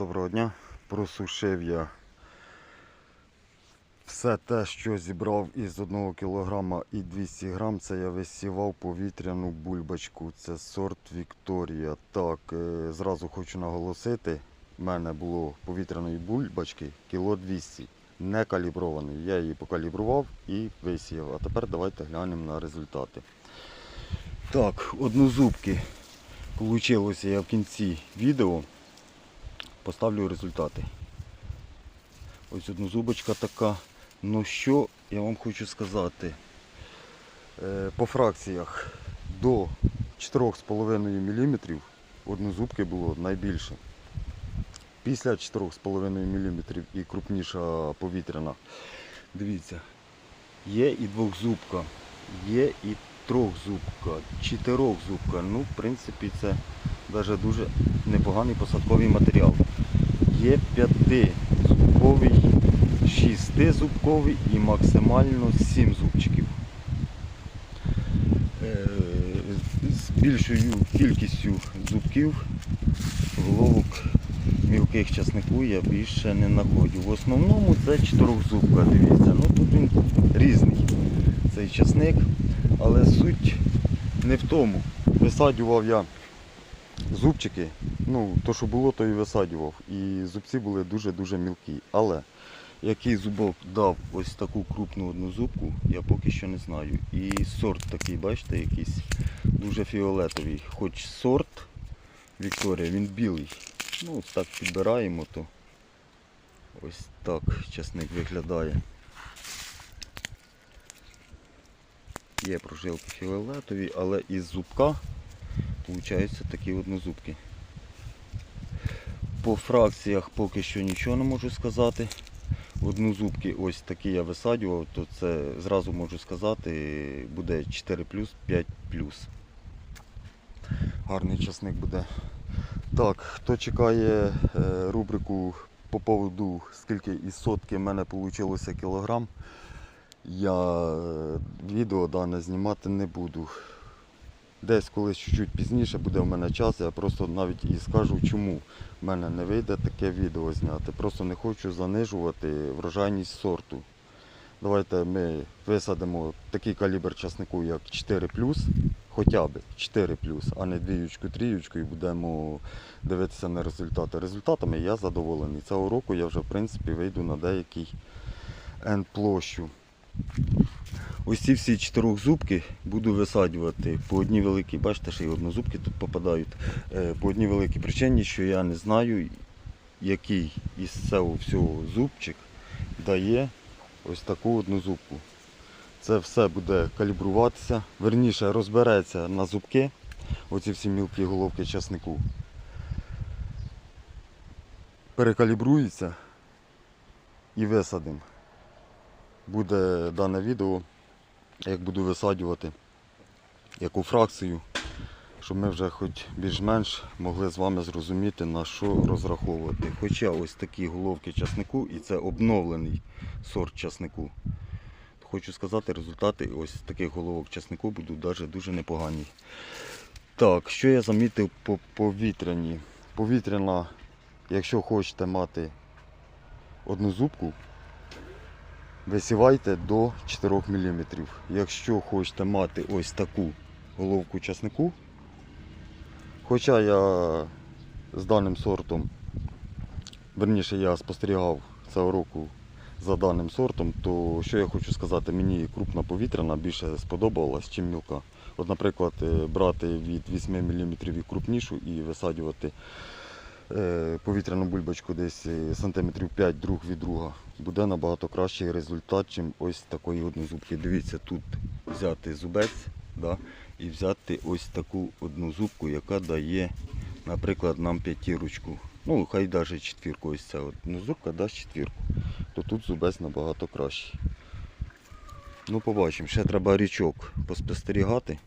Доброго дня. Просушив я все те, що зібрав із 1 кг і 200 г, це я висівав повітряну бульбочку. Це сорт Вікторія. Так, е, зразу хочу наголосити, в мене було повітряної бульбочки кіло 200, не каліброваної. Я її покалібрував і висіяв. А тепер давайте глянемо на результати. Так, однозубки. Получилося я в кінці відео поставлю результати. Ось однозубочка така. Ну що я вам хочу сказати. Е, По фракціях до 4,5 мм однозубки було найбільше. Після 4,5 мм і крупніша повітряна. Дивіться, є і двохзубка, є і трьохзубка, чотирьохзубка. Ну, в принципі, це навіть дуже непоганий посадковий матеріал. Є п'ятизубковий, шістизубковий і максимально сім зубчиків. Е, З більшою кількістю зубків головок мілких часнику я більше не знаходжу. В основному це чотирьохзубка, дивіться. Ну тут він різний цей часник, але суть не в тому. Висаджував я зубчики, ну, то, що було, то і висаджував. І зубці були дуже-дуже мілкі. Але який зубок дав ось таку крупну одну зубку, я поки що не знаю. І сорт такий, бачите, якийсь дуже фіолетовий. Хоч сорт Вікторія, він білий. Ну, так підбираємо, то ось так часник виглядає. Є прожилки фіолетові, але із зубка Получаються такі однозубки. По фракціях поки що нічого не можу сказати. Однозубки ось такі я висаджував, то це зразу можу сказати, буде 4 5 Гарний часник буде. Так, хто чекає е, рубрику по поводу скільки із сотки в мене вийшло кілограм, я е, відео дане знімати не буду. Десь колись чуть-чуть пізніше буде в мене час, я просто навіть і скажу, чому в мене не вийде таке відео зняти. Просто не хочу занижувати врожайність сорту. Давайте ми висадимо такий калібр часнику, як 4 хоча б 4 а не двіючку, тріючку, і будемо дивитися на результати. Результатами я задоволений. Цього року я вже в принципі вийду на деякий N площу. Ось ці всі чотирьохзубки буду висаджувати по одній великій, бачите, ще й однозубки тут попадають. Е, По одній великій причині, що я не знаю, який із цього всього зубчик дає ось таку одну зубку. Це все буде калібруватися, верніше розбереться на зубки, оці всі мілкі головки часнику. Перекалібрується і висадимо буде дане відео, як буду висаджувати, яку фракцію, щоб ми вже хоч більш-менш могли з вами зрозуміти, на що розраховувати. Хоча ось такі головки часнику, і це обновлений сорт часнику. Хочу сказати, результати ось таких головок часнику будуть даже дуже непогані. Так, що я замітив по повітряні? Повітряна, якщо хочете мати одну зубку, висівайте до 4 мм. Якщо хочете мати ось таку головку часнику, хоча я з даним сортом, верніше я спостерігав цього року за даним сортом, то що я хочу сказати, мені крупна повітряна більше сподобалась, чим мілка. От, наприклад, е, брати від 8 мм і крупнішу і висаджувати е, повітряну бульбочку десь е, сантиметрів 5 друг від друга, буде набагато кращий результат, чим ось такої однозубки. Дивіться, тут взяти зубець да, і взяти ось таку одну зубку, яка дає, наприклад, нам п'ятірочку. Ну, хай навіть четвірку ось ця однозубка дасть четвірку. То тут зубець набагато кращий. Ну, побачимо. Ще треба річок поспостерігати,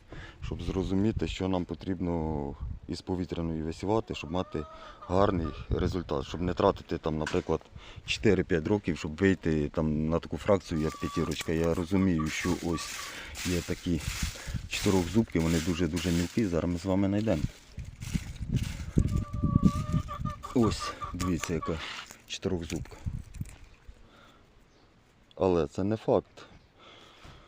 щоб зрозуміти, що нам потрібно із повітряної висівати, щоб мати гарний результат, щоб не тратити там, наприклад, 4-5 років, щоб вийти там на таку фракцію, як п'ятірочка. Я розумію, що ось є такі чотирьохзубки, вони дуже-дуже мілкі. Зараз ми з вами знайдемо. Ось, дивіться, яка чотирьохзубка. Але це не факт,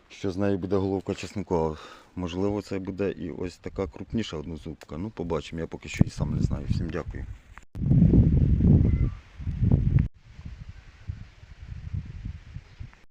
що з неї буде головка чеснику. Можливо, це буде і ось така крупніша однозубка. Ну, побачимо, я поки що і сам не знаю. Всім дякую.